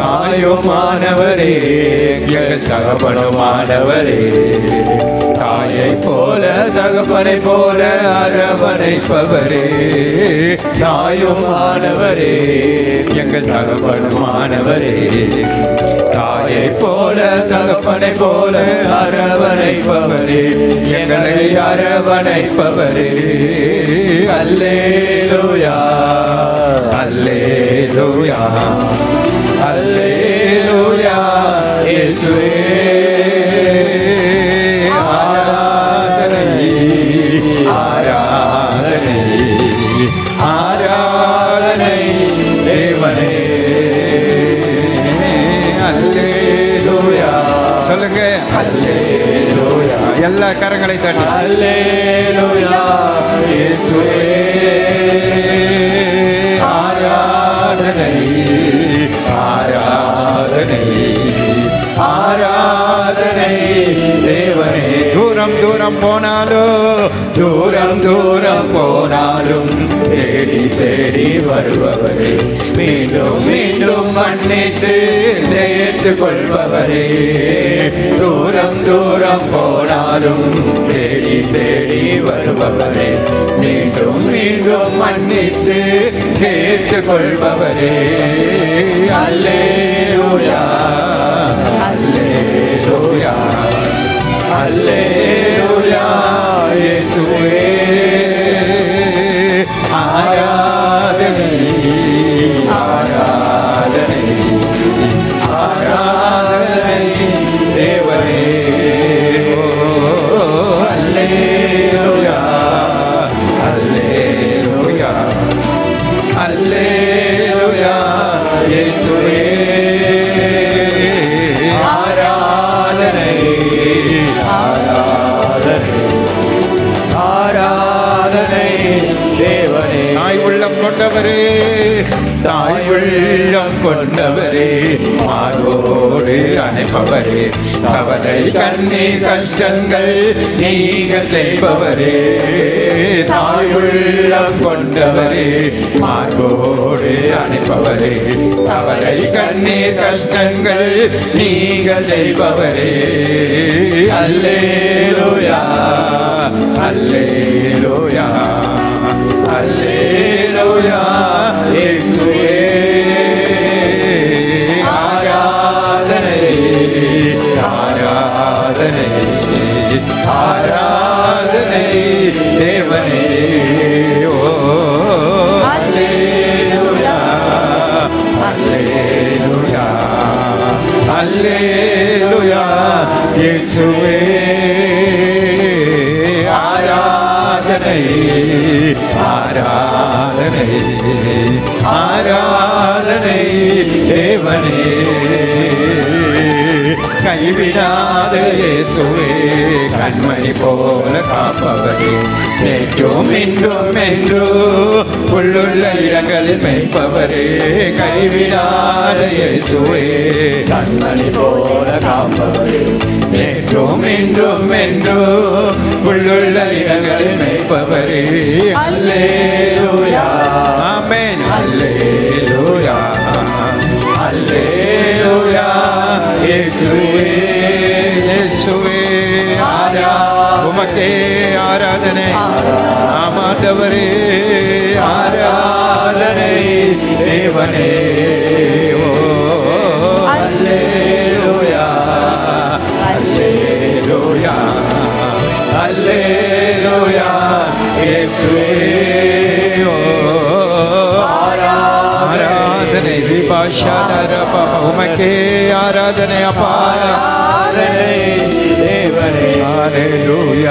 தாயோ மாணவரே எங்கள் தகப்பனோ மாணவரே தாயை போல தகப்பனை போல அரவணைப்பவரே. தாயோ மாணவரே எங்கள் தகப்பனோ மாணவரே தாயை போல தகப்பனை போல அரவணைப்பவரே. எங்களை அரவணைப்பவரே. அல்லே சொல்லுங்க. எல்லா கரங்களை தட்டி அல்லேலூயா இயேசுவே ஆராதனை ஆராதனை. தூரம் தூரம் போனாலோ தூரம் தூரம் போனாலும் தேடி தேடி வருபவரே. மீண்டும் மீண்டும் மன்னித்து சேர்த்து கொள்பவரே. தூரம் தூரம் போனாலும் தேடி தேடி வருபவரே. மீண்டும் மீண்டும் மன்னித்து சேர்த்து கொள்பவரே. அல்லே உள்ளம் கொண்டவரே. தாய் உள்ளம் கொண்டவரே. மாதோடு அணைப்பவரே. கவலை கண்ணீர் கஷ்டங்கள் நீங்கள் செய்பவரே. தாய் உள்ளம் கொண்டவரே. மாதோடு அணைப்பவரே. கவலை கண்ணீர் கஷ்டங்கள் நீங்கள் செய்பவரே. அல்லேலோயா அல்லேலோயா அல்லே ஆராதனை ஆராதனை ஆராதனை தேவனே ஓ அல்லேலூயா அல்லேலூயா அல்லேலூயா இயேசுவே ஆராதனை ஆராதனை ஆராதனை தேவனே. கைவிடாத இயேசுவே கண்மணி போல காப்பவரே. நேற்றும் இன்றும் என்றோ உள்ளுள்ள இடங்களில் மெய்ப்பவரே. கைவிடாத இயேசுவே கண்மணி போல காப்பவரே. நேற்றும் இன்றும் என்றோ உள்ளுள்ள இடங்களில் மெய்ப்பவரே அல்லேலூயா ஆமென் அல்லேலூயா அல்லேலூயா இயேசுவே இயேசுவே ஆரா உமக்கே ஆராதனை ஆமாண்டவரே ஆராதனை ஆராதனை விபாஷாதர உமக்கே ஆராதனை அப்பார ஆராதனை தேவனே Hallelujah.